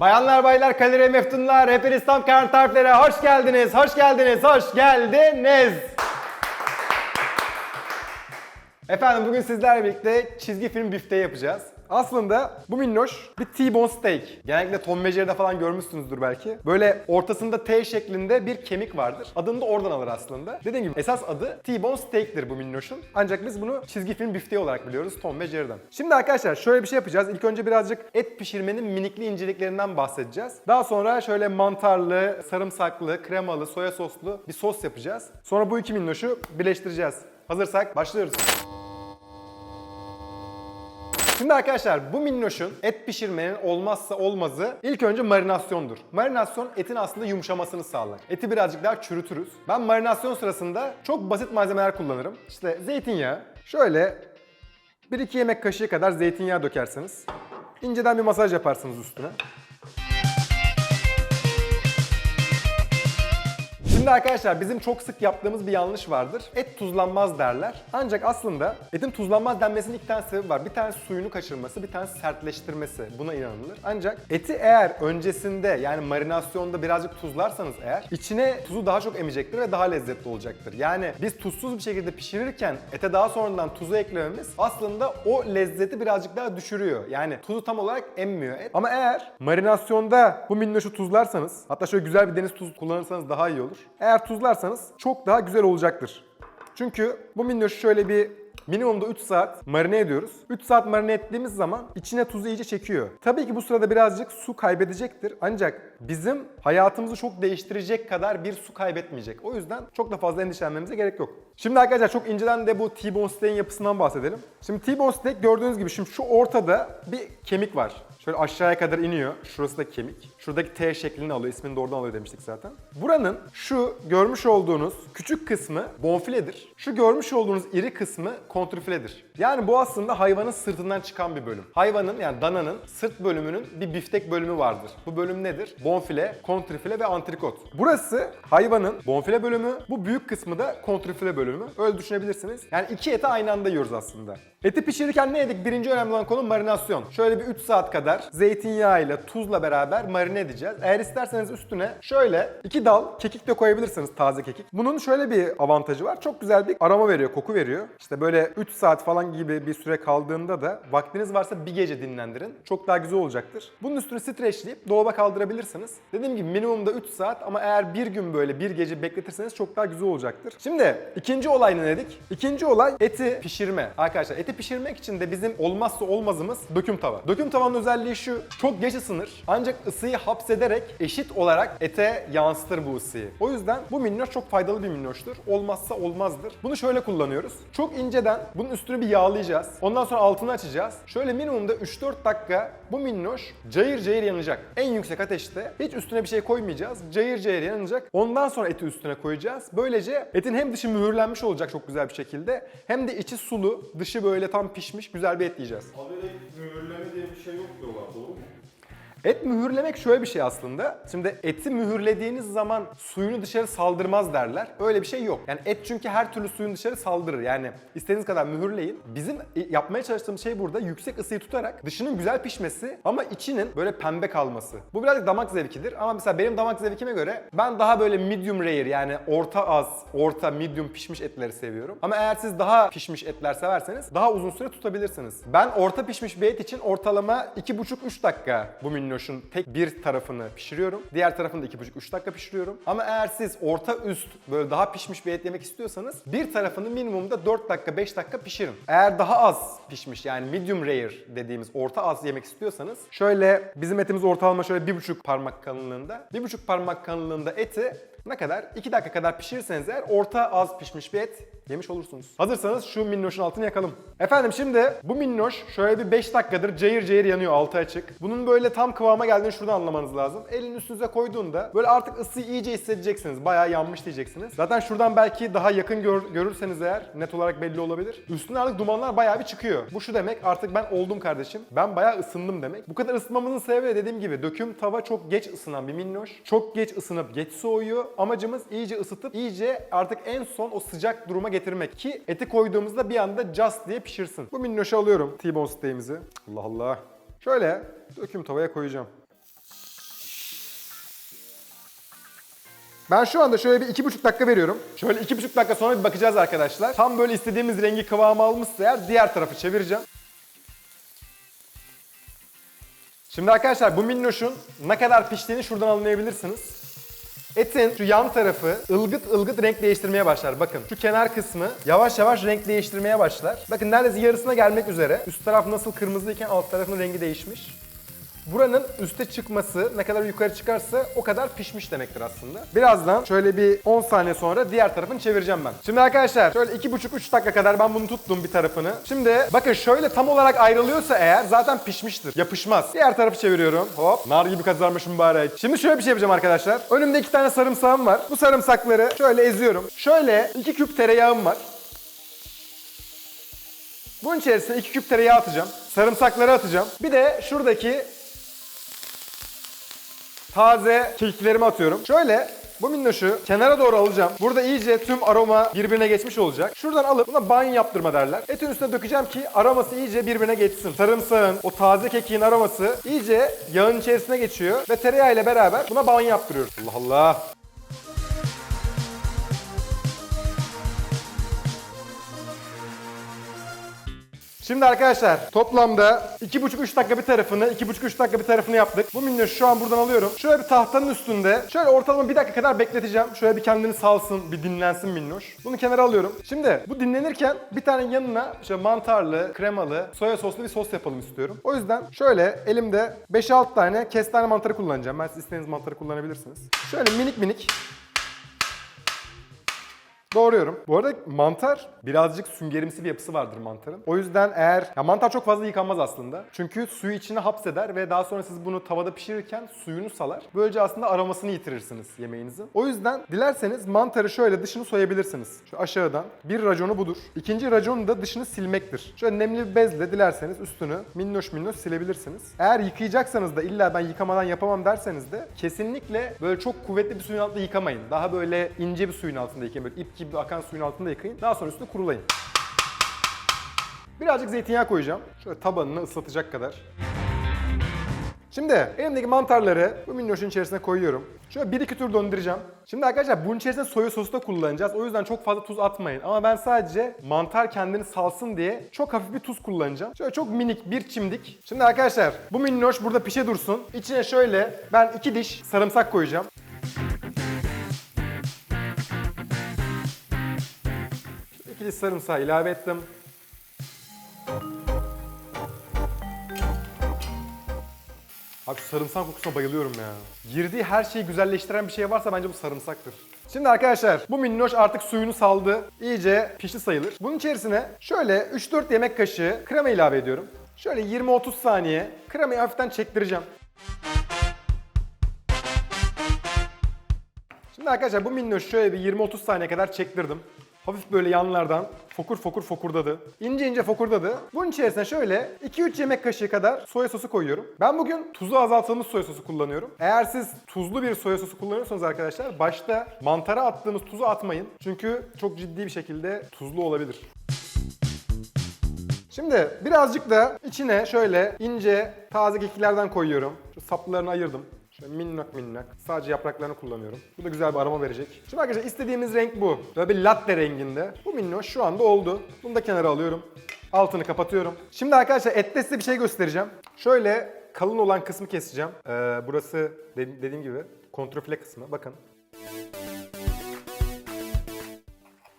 Bayanlar baylar kalori meftunlar hepiniz tam karın tariflere hoş geldiniz hoş geldiniz hoş geldiniz. Efendim bugün sizlerle birlikte çizgi film bifteği yapacağız. Aslında bu minnoş bir T-bone steak. Genellikle Tom ve falan görmüşsünüzdür belki. Böyle ortasında T şeklinde bir kemik vardır. Adını da oradan alır aslında. Dediğim gibi esas adı T-bone steak'tir bu minnoşun. Ancak biz bunu çizgi film bifteği olarak biliyoruz Tom ve. Şimdi arkadaşlar şöyle bir şey yapacağız. İlk önce birazcık et pişirmenin minikli inceliklerinden bahsedeceğiz. Daha sonra şöyle mantarlı, sarımsaklı, kremalı, soya soslu bir sos yapacağız. Sonra bu iki minnoşu birleştireceğiz. Hazırsak başlıyoruz. Şimdi arkadaşlar bu minnoşun et pişirmenin olmazsa olmazı ilk önce marinasyondur. Marinasyon etin aslında yumuşamasını sağlar. Eti birazcık daha çürütürüz. Ben marinasyon sırasında çok basit malzemeler kullanırım. İşte zeytinyağı, şöyle 1-2 yemek kaşığı kadar zeytinyağı dökersiniz. İnceden bir masaj yaparsınız üstüne. Şimdi arkadaşlar bizim çok sık yaptığımız bir yanlış vardır. Et tuzlanmaz derler. Ancak aslında etin tuzlanmaz denmesinin iki tane sebebi var. Bir tanesi suyunu kaçırması, bir tanesi sertleştirmesi. Buna inanılır. Ancak eti eğer öncesinde yani marinasyonda birazcık tuzlarsanız eğer içine tuzu daha çok emecektir ve daha lezzetli olacaktır. Yani biz tuzsuz bir şekilde pişirirken ete daha sonradan tuzu eklememiz aslında o lezzeti birazcık daha düşürüyor. Yani tuzu tam olarak emmiyor et. Ama eğer marinasyonda bu minnoşu tuzlarsanız hatta şöyle güzel bir deniz tuzu kullanırsanız daha iyi olur. Eğer tuzlarsanız çok daha güzel olacaktır. Çünkü bu minnoşu şöyle bir minimumda 3 saat marine ediyoruz. 3 saat marine ettiğimiz zaman içine tuzu iyice çekiyor. Tabii ki bu sırada birazcık su kaybedecektir. Ancak bizim hayatımızı çok değiştirecek kadar bir su kaybetmeyecek. O yüzden çok da fazla endişelenmemize gerek yok. Şimdi arkadaşlar çok inceden de bu T-bone steak'in yapısından bahsedelim. Şimdi T-bone steak gördüğünüz gibi şimdi şu ortada bir kemik var. Şöyle aşağıya kadar iniyor. Şurası da kemik. Şuradaki T şeklini alıyor. İsmini de oradan alıyor demiştik zaten. Buranın şu görmüş olduğunuz küçük kısmı bonfiledir. Şu görmüş olduğunuz iri kısmı kontrfiledir. Yani bu aslında hayvanın sırtından çıkan bir bölüm. Hayvanın yani dananın sırt bölümünün bir biftek bölümü vardır. Bu bölüm nedir? Bonfile, kontrfile ve antrikot. Burası hayvanın bonfile bölümü, bu büyük kısmı da kontrfile bölümü. Öyle düşünebilirsiniz. Yani iki eti aynı anda yiyoruz aslında. Eti pişirirken ne yedik? Birinci önemli olan konu marinasyon. Şöyle bir 3 saat kadar zeytinyağıyla, tuzla beraber marine edeceğiz. Eğer isterseniz üstüne şöyle iki dal kekik de koyabilirsiniz, taze kekik. Bunun şöyle bir avantajı var. Çok güzel bir aroma veriyor, koku veriyor. İşte böyle 3 saat falan gibi bir süre kaldığında da vaktiniz varsa bir gece dinlendirin. Çok daha güzel olacaktır. Bunun üstüne streçleyip dolaba kaldırabilirsiniz. Dediğim gibi minimumda 3 saat ama eğer bir gün böyle bir gece bekletirseniz çok daha güzel olacaktır. Şimdi ikinci olay ne dedik? İkinci olay eti pişirme. Arkadaşlar eti pişirmek için de bizim olmazsa olmazımız döküm tava. Döküm tavanın özelliği şu. Çok geç ısınır. Ancak ısıyı hapsederek eşit olarak ete yansıtır bu ısıyı. O yüzden bu minnoş çok faydalı bir minnoştur. Olmazsa olmazdır. Bunu şöyle kullanıyoruz. Çok inceden bunun üstünü bir yağlayacağız. Ondan sonra altını açacağız. Şöyle minimumda 3-4 dakika bu minnoş cayır cayır yanacak. En yüksek ateşte hiç üstüne bir şey koymayacağız. Cayır cayır yanacak. Ondan sonra eti üstüne koyacağız. Böylece etin hem dışı mühürlenmiş olacak çok güzel bir şekilde hem de içi sulu, dışı böyle tam pişmiş güzel bir et yiyeceğiz. Haberde mühürleme diye bir şey yok diyorlar doğru mu? Et mühürlemek şöyle bir şey aslında. Şimdi eti mühürlediğiniz zaman suyunu dışarı saldırmaz derler. Öyle bir şey yok. Yani et çünkü her türlü suyun dışarı saldırır. Yani istediğiniz kadar mühürleyin. Bizim yapmaya çalıştığımız şey burada yüksek ısıyı tutarak dışının güzel pişmesi ama içinin böyle pembe kalması. Bu birazcık damak zevkidir ama mesela benim damak zevkime göre ben daha böyle medium rare yani orta az, orta medium pişmiş etleri seviyorum. Ama eğer siz daha pişmiş etler severseniz daha uzun süre tutabilirsiniz. Ben orta pişmiş bir et için ortalama 2,5-3 dakika bu minnoşun tek bir tarafını pişiriyorum. Diğer tarafını da 2,5-3 dakika pişiriyorum. Ama eğer siz orta üst böyle daha pişmiş bir et yemek istiyorsanız bir tarafını minimumda 4 dakika 5 dakika pişirin. Eğer daha az pişmiş yani medium rare dediğimiz orta az yemek istiyorsanız şöyle bizim etimiz ortalama şöyle 1,5 parmak kalınlığında. 1,5 parmak kalınlığında eti ne kadar? 2 dakika kadar pişirirseniz eğer orta az pişmiş bir et yemiş olursunuz. Hazırsanız şu minnoşun altını yakalım. Efendim şimdi bu minnoş şöyle bir 5 dakikadır cayır cayır yanıyor altı açık. Bunun böyle tam kıvama geldiğini şuradan anlamanız lazım. Elin üstünüze koyduğunda böyle artık ısıyı iyice hissedeceksiniz. Bayağı yanmış diyeceksiniz. Zaten şuradan belki daha yakın gör- görürseniz eğer net olarak belli olabilir. Üstüne artık dumanlar bayağı bir çıkıyor. Bu şu demek artık ben oldum kardeşim. Ben bayağı ısındım demek. Bu kadar ısınmamızın sebebi de dediğim gibi döküm tava çok geç ısınan bir minnoş. Çok geç ısınıp geç soğuyor amacımız iyice ısıtıp iyice artık en son o sıcak duruma getirmek ki eti koyduğumuzda bir anda just diye pişirsin. Bu minnoşu alıyorum T-bone steak'imizi. Allah Allah. Şöyle döküm tavaya koyacağım. Ben şu anda şöyle bir iki buçuk dakika veriyorum. Şöyle iki buçuk dakika sonra bir bakacağız arkadaşlar. Tam böyle istediğimiz rengi kıvamı almışsa eğer diğer tarafı çevireceğim. Şimdi arkadaşlar bu minnoşun ne kadar piştiğini şuradan anlayabilirsiniz. Etin şu yan tarafı ılgıt ılgıt renk değiştirmeye başlar. Bakın şu kenar kısmı yavaş yavaş renk değiştirmeye başlar. Bakın neredeyse yarısına gelmek üzere. Üst taraf nasıl kırmızıyken alt tarafın rengi değişmiş. Buranın üste çıkması ne kadar yukarı çıkarsa o kadar pişmiş demektir aslında. Birazdan şöyle bir 10 saniye sonra diğer tarafını çevireceğim ben. Şimdi arkadaşlar şöyle 2,5-3 dakika kadar ben bunu tuttum bir tarafını. Şimdi bakın şöyle tam olarak ayrılıyorsa eğer zaten pişmiştir. Yapışmaz. Diğer tarafı çeviriyorum. Hop. Nar gibi kazarmış mübarek. Şimdi şöyle bir şey yapacağım arkadaşlar. Önümde iki tane sarımsağım var. Bu sarımsakları şöyle eziyorum. Şöyle 2 küp tereyağım var. Bunun içerisine 2 küp tereyağı atacağım. Sarımsakları atacağım. Bir de şuradaki taze kekiklerimi atıyorum. Şöyle bu minnoşu kenara doğru alacağım. Burada iyice tüm aroma birbirine geçmiş olacak. Şuradan alıp buna banyo yaptırma derler. Etin üstüne dökeceğim ki aroması iyice birbirine geçsin. Sarımsağın, o taze kekiğin aroması iyice yağın içerisine geçiyor ve tereyağı ile beraber buna banyo yaptırıyoruz. Allah Allah. Şimdi arkadaşlar toplamda 2,5-3 dakika bir tarafını, 2,5-3 dakika bir tarafını yaptık. Bu minnoşu şu an buradan alıyorum. Şöyle bir tahtanın üstünde, şöyle ortalama bir dakika kadar bekleteceğim. Şöyle bir kendini salsın, bir dinlensin minnoş. Bunu kenara alıyorum. Şimdi bu dinlenirken bir tane yanına işte mantarlı, kremalı, soya soslu bir sos yapalım istiyorum. O yüzden şöyle elimde 5-6 tane kestane mantarı kullanacağım. Ben siz istediğiniz mantarı kullanabilirsiniz. Şöyle minik minik Doğruyorum. Bu arada mantar birazcık süngerimsi bir yapısı vardır mantarın. O yüzden eğer ya mantar çok fazla yıkanmaz aslında. Çünkü suyu içine hapseder ve daha sonra siz bunu tavada pişirirken suyunu salar. Böylece aslında aromasını yitirirsiniz yemeğinizin. O yüzden dilerseniz mantarı şöyle dışını soyabilirsiniz. Şu aşağıdan. Bir raconu budur. İkinci raconu da dışını silmektir. Şöyle nemli bir bezle dilerseniz üstünü minnoş minnoş silebilirsiniz. Eğer yıkayacaksanız da illa ben yıkamadan yapamam derseniz de kesinlikle böyle çok kuvvetli bir suyun altında yıkamayın. Daha böyle ince bir suyun altında yıkayın. Böyle ip gibi akan suyun altında yıkayın. Daha sonra üstüne kurulayın. Birazcık zeytinyağı koyacağım. Şöyle tabanını ıslatacak kadar. Şimdi elimdeki mantarları bu minnoşun içerisine koyuyorum. Şöyle bir iki tur döndüreceğim. Şimdi arkadaşlar bunun içerisine soya sosu da kullanacağız. O yüzden çok fazla tuz atmayın. Ama ben sadece mantar kendini salsın diye çok hafif bir tuz kullanacağım. Şöyle çok minik bir çimdik. Şimdi arkadaşlar bu minnoş burada pişe dursun. İçine şöyle ben iki diş sarımsak koyacağım. Diş sarımsağı ilave ettim. Abi şu sarımsak kokusuna bayılıyorum ya. Girdiği her şeyi güzelleştiren bir şey varsa bence bu sarımsaktır. Şimdi arkadaşlar bu minnoş artık suyunu saldı. İyice pişti sayılır. Bunun içerisine şöyle 3-4 yemek kaşığı krema ilave ediyorum. Şöyle 20-30 saniye kremayı hafiften çektireceğim. Şimdi arkadaşlar bu minnoş şöyle bir 20-30 saniye kadar çektirdim. Hafif böyle yanlardan fokur fokur fokurdadı. İnce ince fokurdadı. Bunun içerisine şöyle 2-3 yemek kaşığı kadar soya sosu koyuyorum. Ben bugün tuzu azaltılmış soya sosu kullanıyorum. Eğer siz tuzlu bir soya sosu kullanıyorsanız arkadaşlar başta mantara attığınız tuzu atmayın. Çünkü çok ciddi bir şekilde tuzlu olabilir. Şimdi birazcık da içine şöyle ince taze kekiklerden koyuyorum. Şu saplarını ayırdım. Şöyle minnak minnak. Sadece yapraklarını kullanıyorum. Bu da güzel bir aroma verecek. Şimdi arkadaşlar istediğimiz renk bu. Böyle bir latte renginde. Bu minnoş şu anda oldu. Bunu da kenara alıyorum. Altını kapatıyorum. Şimdi arkadaşlar ette size bir şey göstereceğim. Şöyle kalın olan kısmı keseceğim. Ee, burası de- dediğim gibi kontrafile kısmı. Bakın.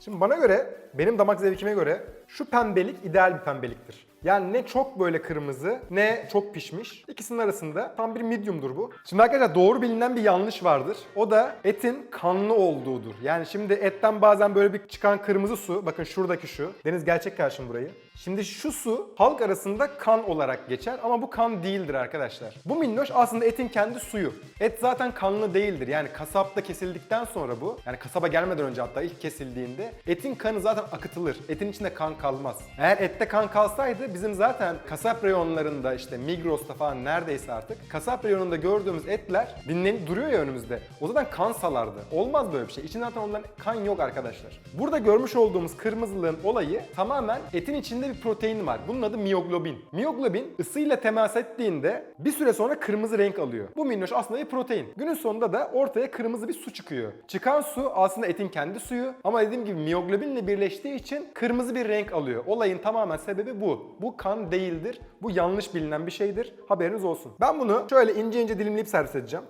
Şimdi bana göre, benim damak zevkime göre şu pembelik ideal bir pembeliktir. Yani ne çok böyle kırmızı ne çok pişmiş. İkisinin arasında tam bir medium'dur bu. Şimdi arkadaşlar doğru bilinen bir yanlış vardır. O da etin kanlı olduğudur. Yani şimdi etten bazen böyle bir çıkan kırmızı su, bakın şuradaki şu. Deniz gerçek karşım burayı. Şimdi şu su halk arasında kan olarak geçer ama bu kan değildir arkadaşlar. Bu minnoş aslında etin kendi suyu. Et zaten kanlı değildir. Yani kasapta kesildikten sonra bu, yani kasaba gelmeden önce hatta ilk kesildiğinde etin kanı zaten zaten akıtılır. Etin içinde kan kalmaz. Eğer ette kan kalsaydı bizim zaten kasap reyonlarında işte Migros'ta falan neredeyse artık kasap reyonunda gördüğümüz etler dinlenip duruyor ya önümüzde. O zaten kan salardı. Olmaz böyle bir şey. İçinde zaten onların kan yok arkadaşlar. Burada görmüş olduğumuz kırmızılığın olayı tamamen etin içinde bir protein var. Bunun adı miyoglobin. Miyoglobin ısıyla temas ettiğinde bir süre sonra kırmızı renk alıyor. Bu minnoş aslında bir protein. Günün sonunda da ortaya kırmızı bir su çıkıyor. Çıkan su aslında etin kendi suyu ama dediğim gibi miyoglobinle birleştiği için kırmızı bir renk alıyor. Olayın tamamen sebebi bu. Bu kan değildir. Bu yanlış bilinen bir şeydir. Haberiniz olsun. Ben bunu şöyle ince ince dilimleyip servis edeceğim.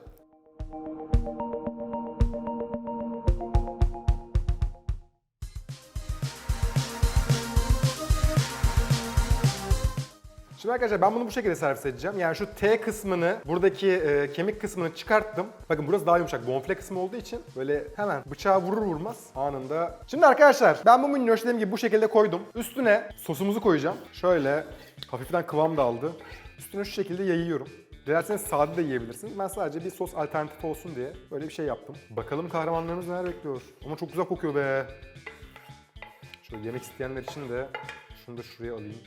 Şimdi arkadaşlar ben bunu bu şekilde servis edeceğim. Yani şu T kısmını, buradaki e, kemik kısmını çıkarttım. Bakın burası daha yumuşak. Bonfile kısmı olduğu için böyle hemen bıçağı vurur vurmaz anında. Şimdi arkadaşlar ben bu minnoş dediğim gibi bu şekilde koydum. Üstüne sosumuzu koyacağım. Şöyle hafiften kıvam da aldı. Üstüne şu şekilde yayıyorum. Dilerseniz sade de yiyebilirsiniz. Ben sadece bir sos alternatif olsun diye böyle bir şey yaptım. Bakalım kahramanlarımız neler bekliyor. Ama çok güzel kokuyor be. Şöyle yemek isteyenler için de şunu da şuraya alayım.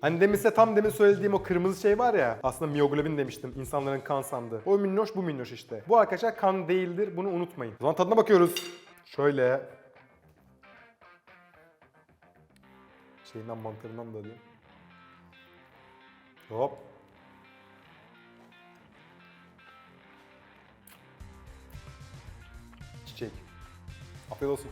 Hani demin size tam demin söylediğim o kırmızı şey var ya aslında miyoglobin demiştim insanların kan sandığı. O minnoş bu minnoş işte. Bu arkadaşlar kan değildir bunu unutmayın. O zaman tadına bakıyoruz. Şöyle. Şeyinden mantarından da alayım. Hop. Çiçek. Afiyet olsun.